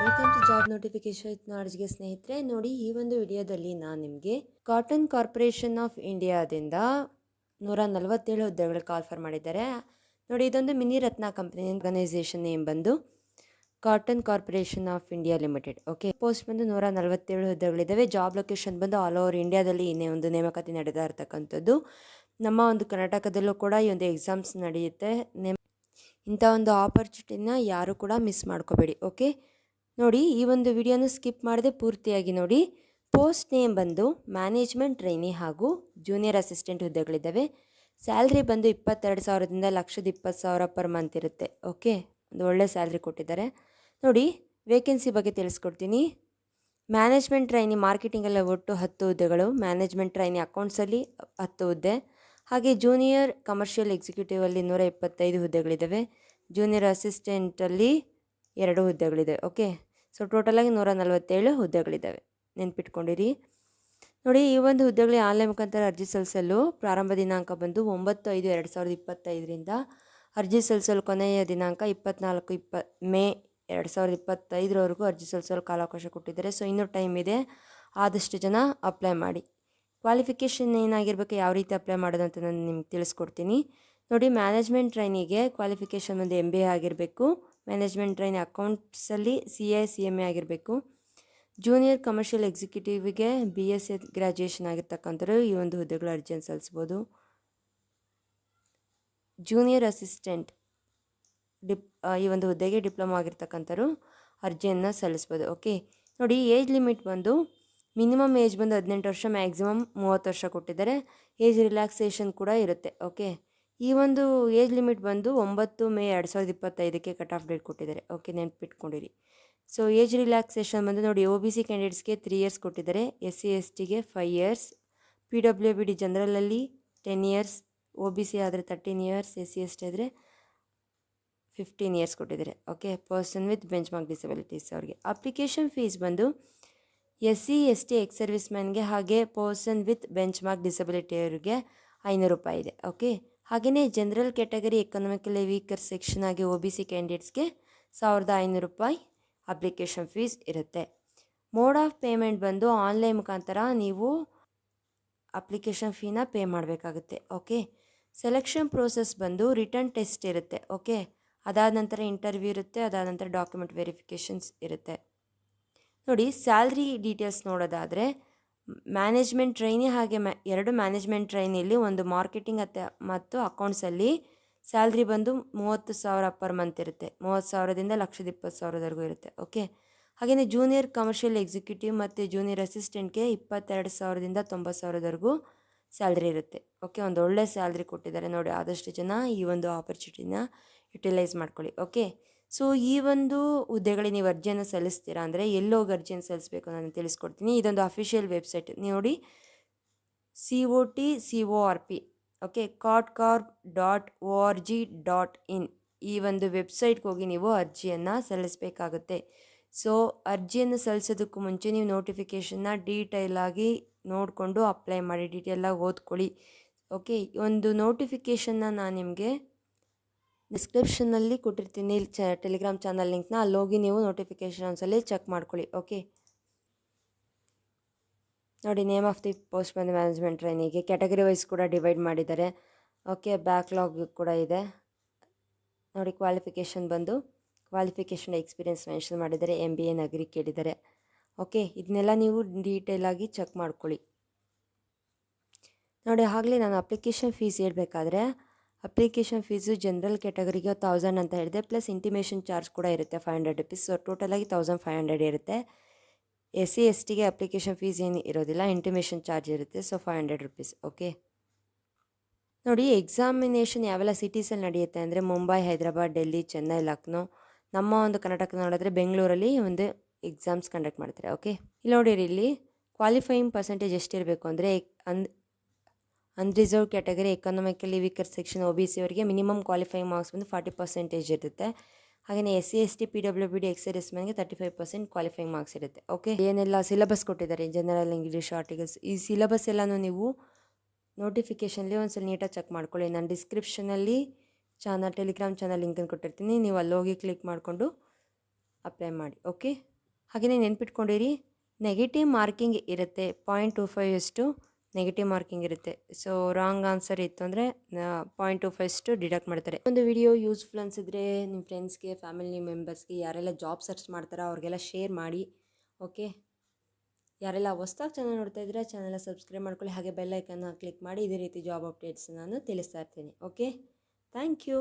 Welcome to job notification ನಾಡ್ಜ್ಗೆ ಸ್ನೇಹಿತರೆ. ನೋಡಿ, ಈ ಒಂದು ವಿಡಿಯೋದಲ್ಲಿ ನಾನು ನಿಮಗೆ ಕಾಟನ್ ಕಾರ್ಪೊರೇಷನ್ ಆಫ್ ಇಂಡಿಯಾದಿಂದ ನೂರ ನಲವತ್ತೇಳು ಹುದ್ದೆಗಳು ಕಾಲ್ಫರ್ ಮಾಡಿದ್ದಾರೆ. ನೋಡಿ, ಇದೊಂದು mini Ratna company organisation name ಬಂದು cotton corporation of India limited okay post ಬಂದು ನೂರ ನಲವತ್ತೇಳು ಹುದ್ದೆಗಳಿದ್ದಾವೆ ಜಾಬ್ ಲೊಕೇಶನ್ ಬಂದು ಆಲ್ ಓವರ್ ಇಂಡಿಯಾದಲ್ಲಿ ಇನ್ನೇ ಒಂದು ನೇಮಕಾತಿ ನಡೀತಾ ಇರ್ತಕ್ಕಂಥದ್ದು. ನಮ್ಮ ಒಂದು ಕರ್ನಾಟಕದಲ್ಲೂ ಕೂಡ ಈ ಒಂದು ಎಕ್ಸಾಮ್ಸ್ ನಡೆಯುತ್ತೆ. ನೇಮ್ ಇಂಥ ಒಂದು ಆಪರ್ಚುನಿಟಿನ ಯಾರು ಕೂಡ ಮಿಸ್ ಮಾಡ್ಕೋಬೇಡಿ. ಓಕೆ ನೋಡಿ, ಈ ಒಂದು ವಿಡಿಯೋನ ಸ್ಕಿಪ್ ಮಾಡದೆ ಪೂರ್ತಿಯಾಗಿ ನೋಡಿ. ಪೋಸ್ಟ್ ನೇಮ್ ಬಂದು ಮ್ಯಾನೇಜ್ಮೆಂಟ್ ಟ್ರೈನಿ ಹಾಗೂ ಜೂನಿಯರ್ ಅಸಿಸ್ಟೆಂಟ್ ಹುದ್ದೆಗಳಿದ್ದಾವೆ. ಸ್ಯಾಲ್ರಿ ಬಂದು ಇಪ್ಪತ್ತೆರಡು ಸಾವಿರದಿಂದ ಲಕ್ಷದ ಇಪ್ಪತ್ತು ಸಾವಿರ ಪರ್ ಮಂತ್ ಇರುತ್ತೆ. ಓಕೆ? ಒಂದು ಒಳ್ಳೆ ಸ್ಯಾಲ್ರಿ ಕೊಟ್ಟಿದ್ದಾರೆ. ನೋಡಿ ವೇಕೆನ್ಸಿ ಬಗ್ಗೆ ತಿಳಿಸ್ಕೊಡ್ತೀನಿ. ಮ್ಯಾನೇಜ್ಮೆಂಟ್ ಟ್ರೈನಿ ಮಾರ್ಕೆಟಿಂಗಲ್ಲ ಒಟ್ಟು ಹತ್ತು ಹುದ್ದೆಗಳು. ಮ್ಯಾನೇಜ್ಮೆಂಟ್ ಟ್ರೈನಿ ಅಕೌಂಟ್ಸಲ್ಲಿ ಹತ್ತು ಹುದ್ದೆ. ಹಾಗೆ ಜೂನಿಯರ್ ಕಮರ್ಷಿಯಲ್ ಎಕ್ಸಿಕ್ಯೂಟಿವಲ್ಲಿ ನೂರ ಇಪ್ಪತ್ತೈದು ಹುದ್ದೆಗಳಿದ್ದಾವೆ. ಜೂನಿಯರ್ ಅಸಿಸ್ಟೆಂಟಲ್ಲಿ ಎರಡು ಹುದ್ದೆಗಳಿದೆ. ಓಕೆ? ಸೊ ಟೋಟಲಾಗಿ ನೂರ ನಲವತ್ತೇಳು ಹುದ್ದೆಗಳಿದ್ದಾವೆ. ನೆನ್ಪಿಟ್ಕೊಂಡಿರಿ. ನೋಡಿ, ಈ ಒಂದು ಹುದ್ದೆಗಳಿಗೆ ಆನ್ಲೈನ್ ಮುಖಾಂತರ ಅರ್ಜಿ ಸಲ್ಲಿಸಲು ಪ್ರಾರಂಭ ದಿನಾಂಕ ಬಂದು ಒಂಬತ್ತು ಐದು ಎರಡು ಸಾವಿರದ ಇಪ್ಪತ್ತೈದರಿಂದ ಅರ್ಜಿ ಸಲ್ಲಿಸಲು ಕೊನೆಯ ದಿನಾಂಕ ಇಪ್ಪತ್ನಾಲ್ಕು, ಇಪ್ಪ, ಮೇ ಎರಡು ಸಾವಿರದ ಇಪ್ಪತ್ತೈದರವರೆಗೂ ಅರ್ಜಿ ಸಲ್ಲಿಸಲು ಕಾಲಾವಕಾಶ ಕೊಟ್ಟಿದ್ದಾರೆ. ಸೊ ಇನ್ನೂ ಟೈಮ್ ಇದೆ. ಆದಷ್ಟು ಜನ ಅಪ್ಲೈ ಮಾಡಿ. ಕ್ವಾಲಿಫಿಕೇಷನ್ ಏನಾಗಿರ್ಬೇಕು, ಯಾವ ರೀತಿ ಅಪ್ಲೈ ಮಾಡೋದು ಅಂತ ನಾನು ನಿಮ್ಗೆ ತಿಳಿಸ್ಕೊಡ್ತೀನಿ. ನೋಡಿ, ಮ್ಯಾನೇಜ್ಮೆಂಟ್ ಟ್ರೈನಿಗೆ ಕ್ವಾಲಿಫಿಕೇಷನ್ ಒಂದು ಎಂ ಬಿ ಎ ಆಗಿರಬೇಕು. Management train ಅಕೌಂಟ್ಸಲ್ಲಿ C A C M A ಆಗಿರಬೇಕು. ಜೂನಿಯರ್ ಕಮರ್ಷಿಯಲ್ ಎಕ್ಸಿಕ್ಯೂಟಿವ್ಗೆ ಬಿ ಎಸ್ ಎ ಗ್ರ್ಯಾಜುಯೇಷನ್ ಆಗಿರ್ತಕ್ಕಂಥವ್ರು ಈ ಒಂದು ಹುದ್ದೆಗಳ ಅರ್ಜಿಯನ್ನು ಸಲ್ಲಿಸ್ಬೋದು. ಜೂನಿಯರ್ ಅಸಿಸ್ಟೆಂಟ್ ಡಿಪ್ ಈ ಒಂದು ಹುದ್ದೆಗೆ ಡಿಪ್ಲೊಮಾ ಆಗಿರ್ತಕ್ಕಂಥವ್ರು ಅರ್ಜಿಯನ್ನು ಸಲ್ಲಿಸ್ಬೋದು. ಓಕೆ ನೋಡಿ ಏಜ್ ಲಿಮಿಟ್ ಬಂದು ಮಿನಿಮಮ್ ಏಜ್ ಬಂದು ಹದಿನೆಂಟು ವರ್ಷ ಮ್ಯಾಕ್ಸಿಮಮ್ ಮೂವತ್ತು ವರ್ಷ ಕೊಟ್ಟಿದ್ದಾರೆ. ಏಜ್ ರಿಲ್ಯಾಕ್ಸೇಷನ್ ಕೂಡ ಇರುತ್ತೆ. ಓಕೆ ಈ ಒಂದು ಏಜ್ ಲಿಮಿಟ್ ಬಂದು ಒಂಬತ್ತು ಮೇ ಎರಡು ಸಾವಿರದ ಇಪ್ಪತ್ತೈದಕ್ಕೆ ಕಟ್ ಆಫ್ ಡೇಟ್ ಕೊಟ್ಟಿದ್ದಾರೆ. ಓಕೆ, ನೆನಪಿಟ್ಕೊಂಡಿರಿ. ಸೊ, ಏಜ್ ರಿಲ್ಯಾಕ್ಸೇಷನ್ ಬಂದು ನೋಡಿ ಓ ಬಿ ಸಿ ಕ್ಯಾಂಡಿಡೇಟ್ಸ್ಗೆ ತ್ರೀ ಇಯರ್ಸ್ ಕೊಟ್ಟಿದ್ದಾರೆ. ಎಸ್ ಸಿ ಎಸ್ ಟಿಗೆ five years P W B D ಜನರಲಲ್ಲಿ ten years O B C ಆದರೆ thirteen years S C S T ಆದರೆ fifteen years ಕೊಟ್ಟಿದ್ದಾರೆ. Okay person with benchmark disabilities ಅವ್ರಿಗೆ. Application fees ಬಂದು S C S T ex service ಮ್ಯಾನ್ಗೆ ಹಾಗೆ person with bench mark disability ಅವರಿಗೆ ಐನೂರು ರೂಪಾಯಿ ಇದೆ. ಓಕೆ ಹಾಗೆಯೇ general category economically weaker section ಆಗಿ ಒ ಬಿ ಸಿ ಕ್ಯಾಂಡಿಡೇಟ್ಸ್ಗೆ ಸಾವಿರದ ಐನೂರು ರೂಪಾಯಿ ಅಪ್ಲಿಕೇಶನ್ ಫೀಸ್ ಇರುತ್ತೆ. ಮೋಡ್ ಆಫ್ ಪೇಮೆಂಟ್ ಬಂದು ಆನ್ಲೈನ್ ಮುಖಾಂತರ ನೀವು ಅಪ್ಲಿಕೇಶನ್ ಫೀನ ಪೇ ಮಾಡಬೇಕಾಗುತ್ತೆ ಓಕೆ ಸೆಲೆಕ್ಷನ್ ಪ್ರೋಸೆಸ್ ಬಂದು ರಿಟರ್ನ್ ಟೆಸ್ಟ್ ಇರುತ್ತೆ ಓಕೆ ಅದಾದ ನಂತರ ಇಂಟರ್ವ್ಯೂ ಇರುತ್ತೆ, ಅದಾದ ನಂತರ ಡಾಕ್ಯುಮೆಂಟ್ ವೆರಿಫಿಕೇಷನ್ಸ್ ಇರುತ್ತೆ. ನೋಡಿ ಸ್ಯಾಲ್ರಿ ಡೀಟೇಲ್ಸ್ ನೋಡೋದಾದರೆ ಮ್ಯಾನೇಜ್ಮೆಂಟ್ ಟ್ರೈನಿ ಹಾಗೆ ಮ್ಯಾ ಎರಡು ಮ್ಯಾನೇಜ್ಮೆಂಟ್ ಟ್ರೈನಿಯಲ್ಲಿ ಒಂದು ಮಾರ್ಕೆಟಿಂಗ್ ಅತ್ಯ ಮತ್ತು ಅಕೌಂಟ್ಸಲ್ಲಿ ಸ್ಯಾಲ್ರಿ ಬಂದು ಮೂವತ್ತು ಸಾವಿರ ಪರ್ ಮಂತ್ ಇರುತ್ತೆ. ಮೂವತ್ತು ಸಾವಿರದಿಂದ ಲಕ್ಷದ ಇಪ್ಪತ್ತು ಸಾವಿರದವರೆಗೂ ಇರುತ್ತೆ. ಓಕೆ ಹಾಗೆಯೇ ಜೂನಿಯರ್ ಕಮರ್ಷಿಯಲ್ ಎಕ್ಸಿಕ್ಯೂಟಿವ್ ಮತ್ತು ಜೂನಿಯರ್ ಅಸಿಸ್ಟೆಂಟ್ಗೆ ಇಪ್ಪತ್ತೆರಡು ಸಾವಿರದಿಂದ ತೊಂಬತ್ತು ಸಾವಿರದವರೆಗೂ ಸ್ಯಾಲ್ರಿ ಇರುತ್ತೆ. ಓಕೆ ಒಂದು ಒಳ್ಳೆ ಸ್ಯಾಲ್ರಿ ಕೊಟ್ಟಿದ್ದಾರೆ ನೋಡಿ, ಆದಷ್ಟು ಜನ ಈ ಒಂದು ಆಪರ್ಚುನಿಟಿನ ಯುಟಿಲೈಸ್ ಮಾಡ್ಕೊಳ್ಳಿ. ಓಕೆ ಸೊ, ಈ ಒಂದು ಹುದ್ದೆಗಳಿಗೆ ನೀವು ಅರ್ಜಿಯನ್ನು ಸಲ್ಲಿಸ್ತೀರಾ ಅಂದರೆ ಎಲ್ಲೋಗಿ ಅರ್ಜಿಯನ್ನು ಸಲ್ಲಿಸಬೇಕು ನಾನು ತಿಳಿಸ್ಕೊಡ್ತೀನಿ. ಇದೊಂದು ಅಫಿಷಿಯಲ್ ವೆಬ್ಸೈಟ್ ನೋಡಿ. C O T C O R P okay cot corp dot O R G dot in ಈ ಒಂದು ವೆಬ್ಸೈಟ್ಗೆ ಹೋಗಿ ನೀವು ಅರ್ಜಿಯನ್ನು ಸಲ್ಲಿಸಬೇಕಾಗುತ್ತೆ. ಸೊ ಅರ್ಜಿಯನ್ನು ಸಲ್ಲಿಸೋದಕ್ಕೂ ಮುಂಚೆ ನೀವು ನೋಟಿಫಿಕೇಷನ್ನ ಡೀಟೈಲಾಗಿ ನೋಡಿಕೊಂಡು ಅಪ್ಲೈ ಮಾಡಿ ಡೀಟೇಲಾಗಿ ಓದ್ಕೊಳ್ಳಿ ಓಕೆ ಒಂದು ನೋಟಿಫಿಕೇಷನ್ನ ನಾನು ನಿಮಗೆ ಡಿಸ್ಕ್ರಿಪ್ಷನ್ನಲ್ಲಿ ಕೊಟ್ಟಿರ್ತೀನಿ. ಚ ಟೆಲಿಗ್ರಾಮ್ ಚಾನಲ್ ಲಿಂಕ್ನ ಅಲ್ಲಿ ಹೋಗಿ ನೀವು ನೋಟಿಫಿಕೇಷನ್ ಒಂದ್ಸಲಿ ಚೆಕ್ ಮಾಡ್ಕೊಳ್ಳಿ ಓಕೆ ನೋಡಿ ನೇಮ್ ಆಫ್ ದಿ ಪೋಸ್ಟ್ ಬಂದು ಮ್ಯಾನೇಜ್ಮೆಂಟ್ ಟ್ರೈನಿಗೆ ಕ್ಯಾಟಗರಿ ವೈಸ್ ಕೂಡ ಡಿವೈಡ್ ಮಾಡಿದ್ದಾರೆ. ಓಕೆ ಬ್ಯಾಕ್ಲಾಗ್ ಕೂಡ ಇದೆ. ನೋಡಿ ಕ್ವಾಲಿಫಿಕೇಷನ್ ಬಂದು ಕ್ವಾಲಿಫಿಕೇಷನ್ ಎಕ್ಸ್ಪೀರಿಯನ್ಸ್ ಮೆನ್ಷನ್ ಮಾಡಿದ್ದಾರೆ ಎಂ ಬಿ ಎನ್ ಅಗ್ರಿ ಕೇಳಿದ್ದಾರೆ. ಓಕೆ ಇದನ್ನೆಲ್ಲ ನೀವು ಡೀಟೇಲಾಗಿ ಚೆಕ್ ಮಾಡ್ಕೊಳ್ಳಿ. ನೋಡಿ, ಆಗಲೇ ನಾನು ಅಪ್ಲಿಕೇಶನ್ ಫೀಸ್ ಹೇಳ್ಬೇಕಾದ್ರೆ ಅಪ್ಲಿಕೇಶನ್ ಫೀಸು ಜನರಲ್ ಕ್ಯಾಟಗರಿಗೆ ತೌಸಂಡ್ ಅಂತ ಹೇಳಿದೆ. ಪ್ಲಸ್ ಇಂಟಿಮೇಷನ್ ಚಾರ್ಜ್ ಕೂಡ ಇರುತ್ತೆ ಫೈವ್ ಹಂಡ್ರೆಡ್ ರುಪೀಸ್ ಸೊ ಟೋಟಲಾಗಿ ತೌಸಂಡ್ ಫೈವ್ ಹಂಡ್ರೆಡ್ ಇರುತ್ತೆ. ಎಸ್ ಸಿ ಎಸ್ ಟಿಗೆ ಅಪ್ಲಿಕೇಶನ್ ಫೀಸ್ ಏನು ಇರೋದಿಲ್ಲ ಇಂಟಿಮೇಷನ್ ಚಾರ್ಜ್ ಇರುತ್ತೆ. So five hundred rupees okay ನೋಡಿ ಎಕ್ಸಾಮಿನೇಷನ್ ಯಾವೆಲ್ಲ ಸಿಟೀಸಲ್ಲಿ ನಡೆಯುತ್ತೆ ಅಂದರೆ ಮುಂಬೈ ಹೈದರಾಬಾದ್ ಡೆಲ್ಲಿ ಚೆನ್ನೈ ಲಕ್ನೋ ನಮ್ಮ ಒಂದು ಕರ್ನಾಟಕ ನೋಡಿದ್ರೆ ಬೆಂಗಳೂರಲ್ಲಿ ಒಂದು ಎಕ್ಸಾಮ್ಸ್ ಕಂಡಕ್ಟ್ ಮಾಡ್ತಾರೆ ಓಕೆ ಇಲ್ಲಿ ನೋಡಿರಿ ಇಲ್ಲಿ ಕ್ವಾಲಿಫೈಯಿಂಗ್ ಪರ್ಸೆಂಟೇಜ್ ಎಷ್ಟಿರಬೇಕು ಅಂದರೆ, ಅಂದ್ unreserved category economically weaker section O B C ಅವರಿಗೆ ಮಿನಿಮಮ್ ಕ್ವಾಲಿಫೈಯಿಂಗ್ ಮಾರ್ಕ್ಸ್ ಬಂದು ಫಾರ್ಟಿ ಪರ್ಸೆಂಟೇಜ್ ಇರುತ್ತೆ. ಹಾಗೆಯೇ S C S T P W B D ex S ಮ್ಯಾನ್ಗೆ thirty five percent qualifying marks ಇರುತ್ತೆ. ಓಕೆ ಏನೆಲ್ಲ syllabus ಕೊಟ್ಟಿದ್ದಾರೆ ಜನರಲ್ ಇಂಗ್ಲೀಷ್ ಆರ್ಟಿಕಲ್ಸ್ ಈ syllabus ಎಲ್ಲನೂ ನೀವು ಒಂದು ಒಂದ್ಸಲ ನೀಟಾಗಿ ಚೆಕ್ ಮಾಡ್ಕೊಳ್ಳಿ. ನಾನು ಡಿಸ್ಕ್ರಿಪ್ಷನಲ್ಲಿ ಚಾನಲ್ ಟೆಲಿಗ್ರಾಮ್ ಚಾನಲ್ ಲಿಂಕನ್ನು ಕೊಟ್ಟಿರ್ತೀನಿ. ನೀವು ಅಲ್ಲಿ ಹೋಗಿ ಕ್ಲಿಕ್ ಮಾಡಿಕೊಂಡು ಅಪ್ಲೈ ಮಾಡಿ. ಓಕೆ ಹಾಗೆಯೇ ನೆನ್ಪಿಟ್ಕೊಂಡಿರಿ ನೆಗೆಟಿವ್ ಮಾರ್ಕಿಂಗ್ ಇರುತ್ತೆ. ಪಾಯಿಂಟ್ ಟು ಫೈವ್ ಅಷ್ಟು ನೆಗೆಟಿವ್ ಮಾರ್ಕಿಂಗ್ ಇರುತ್ತೆ. ಸೊ ರಾಂಗ್ ಆನ್ಸರ್ ಇತ್ತು ಅಂದರೆ ಪಾಯಿಂಟ್ ಟು ಫಸ್ಟ್ ಡಿಡಕ್ಟ್ ಮಾಡ್ತಾರೆ. ಒಂದು ವಿಡಿಯೋ ಯೂಸ್ಫುಲ್ ಅನಿಸಿದ್ರೆ ನಿಮ್ಮ ಫ್ರೆಂಡ್ಸ್ಗೆ ಫ್ಯಾಮಿಲಿ ಮೆಂಬರ್ಸ್ಗೆ ಯಾರೆಲ್ಲ ಜಾಬ್ ಸರ್ಚ್ ಮಾಡ್ತಾರೋ ಅವ್ರಿಗೆಲ್ಲ ಶೇರ್ ಮಾಡಿ ಓಕೆ ಯಾರೆಲ್ಲ ಹೊಸ್ದಾಗಿ ಚಾನಲ್ ನೋಡ್ತಾ ಇದ್ದೀರಾ ಚಾನಲ್ನ ಸಬ್ಸ್ಕ್ರೈಬ್ ಮಾಡ್ಕೊಳ್ಳಿ. ಹಾಗೆ ಬೆಲ್ ಐಕನ್ನ ಕ್ಲಿಕ್ ಮಾಡಿ ಇದೇ ರೀತಿ ಜಾಬ್ ಅಪ್ಡೇಟ್ಸ್ ನಾನು ತಿಳಿಸ್ತಾ ಇರ್ತೀನಿ ಓಕೆ ಥ್ಯಾಂಕ್ ಯು